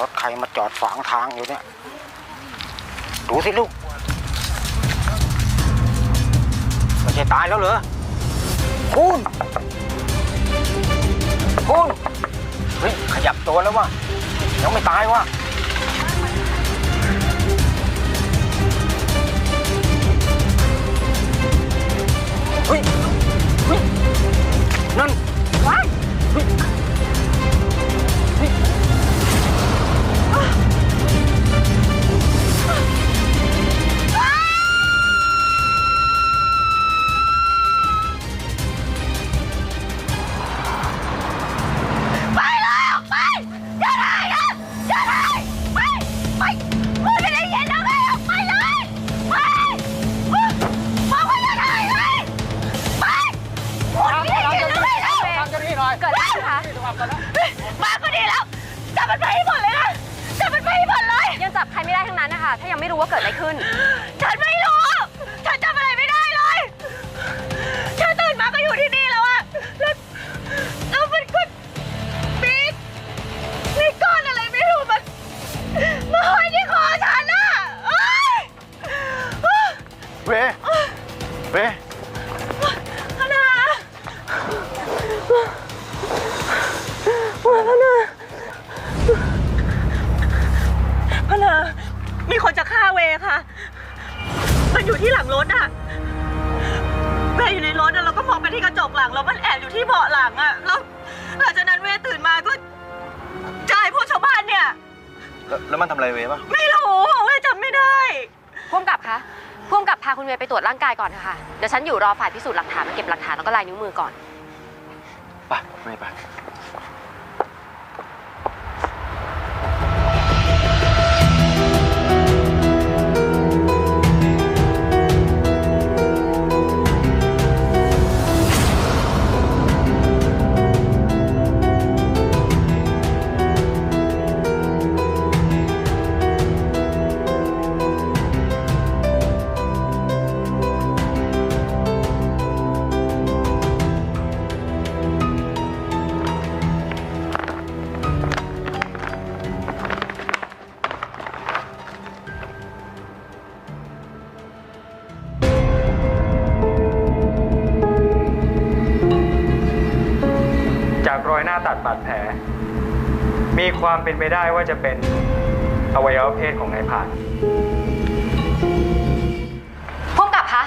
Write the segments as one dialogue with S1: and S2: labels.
S1: รถใครมาจอดขวางทางอยู่เนี่ย ดูสิลูกไม่ใช่ตายแล้วเหรอคุณคุณเฮ้ยขยับตัวแล้ววะยังไม่ตายวะ ช่
S2: ได้ไปไปพูดไม่ได้ยินนะไงออกไปเลยไปบอกว่าอย่าได้เลยไปพูดไม่ได้ยินนะไงแล้ว
S1: ทางเจ้าหน้าที่หน่อย
S2: เกิดอะไรคะมาก็ดีแล้วจับมันไปให้หมดเลยนะจับมันไปให้หมดเลย
S3: ยังจับใครไม่ได้ทั้งนั้นนะคะ ถ้ายังไม่รู้ว่าเกิดอะไรขึ้น
S2: ฉันไม่ เวพนาพนามีคนจะฆ่าเวค่ะ มันอยู่ที่หลังรถอะเวอยู่ในรถอะเราก็มองไปที่กระจกหลังแล้วมันแอบอยู่ที่เบาะหลังอะแล้วหลังจากนั้นเวตื่นมาก็เจายพวกชาวบ้านเนี่ย
S4: แล้วแล้วมันทำอะไรเวปะ
S2: ไม่รู้เวจำไม่ได้
S3: พาคุณเวย์ไปตรวจร่างกายก่อนเถอะค่ะ เดี๋ยวฉันอยู่รอฝ่ายพิสูจน์หลักฐานมาเก็บหลักฐานแล้วก็ลายนิ้วมือก่อน
S4: ไปไม่ไปา
S5: กรอยหน้าตัดบาดแผล มีความเป็นไปได้ว่าจะเป็นอวัยวะเพศของนายผ่าน
S3: พ่วงกับคะ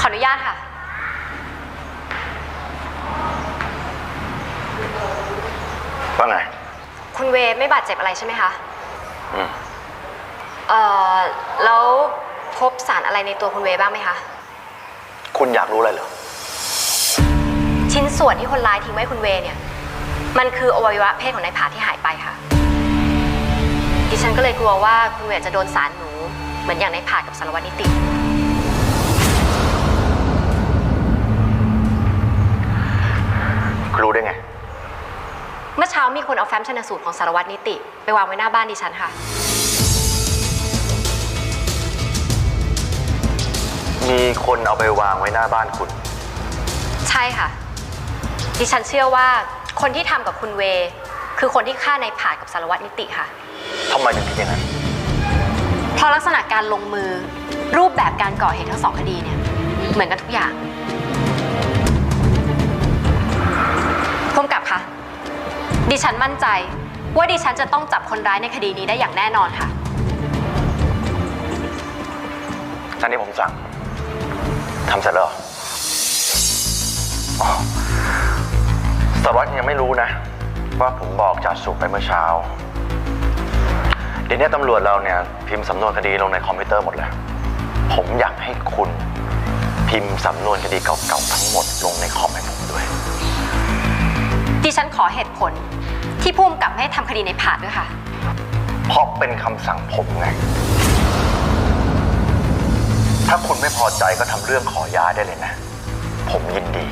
S3: ขออนุญาตค่ะ
S4: ว่าไง
S3: คุณเวย์ไม่บาดเจ็บอะไรใช่ไหมคะ
S4: อืม
S3: เอ่อ แล้วพบสารอะไรในตัวคุณเวย์บ้างไหมคะ
S4: คุณอยากรู้อะไรเหรอ
S3: ชิ้น ส่วนที่คนร้ายทิ้งไว้คุณเวย์เนี่ย มันคืออวัยวะเพศของนายผาที่หายไปค่ะ ดิฉันก็เลยกลัวว่าคุณเวย์จะโดนสารหนู เหมือนอย่างนายผากับสารวัตรนิติ
S4: คุณรู้ได้ไง
S3: เมื่อเช้ามีคนเอาแฟ้มชนสูตรของสารวัตรนิติ ไปวางไว้หน้าบ้านดิฉันค่ะ
S4: มีคนเอาไปวางไว้หน้าบ้านคุณ
S3: ใช่ค่ะ ดิฉันเชื่อว่าคนที่ทำกับคุณเวย์คือคนที่ฆ่านายผาดกับสารวัตรนิติค่ะ
S4: ทำไมถึงคิดอย่างนั้น
S3: เพราะลักษณะการลงมือรูปแบบการก่อเหตุทั้งสองคดีเนี่ยเหมือนกันทุกอย่างพุ่มกับคะดิฉันมั่นใจว่าดิฉันจะต้องจับคนร้ายในคดีนี้ได้อย่างแน่นอนค่ะ
S4: ท่านนี้ผมสั่ง ทำเสร็จแล้วเหรออ๋อ สารวัตรยังไม่รู้นะ ว่าผมบอกจ่าสุขไปเมื่อเช้า เดี๋ยวนี้ตำรวจเราเนี่ย พิมพ์สำนวนคดีลงในคอมพิวเตอร์หมดเลยผมอยากให้คุณพิมพ์สำนวนคดีเก่าๆทั้งหมดลงในคอมให้ผมด้วย
S3: ดิฉันขอเหตุผลที่พุ่มกับไม่ให้ทำคดีในผาดด้วยค่ะ
S4: เพราะเป็นคำสั่งผมไง ถ้าคุณไม่พอใจก็ทำเรื่องขอย้ายได้เลยนะ ผมยินดี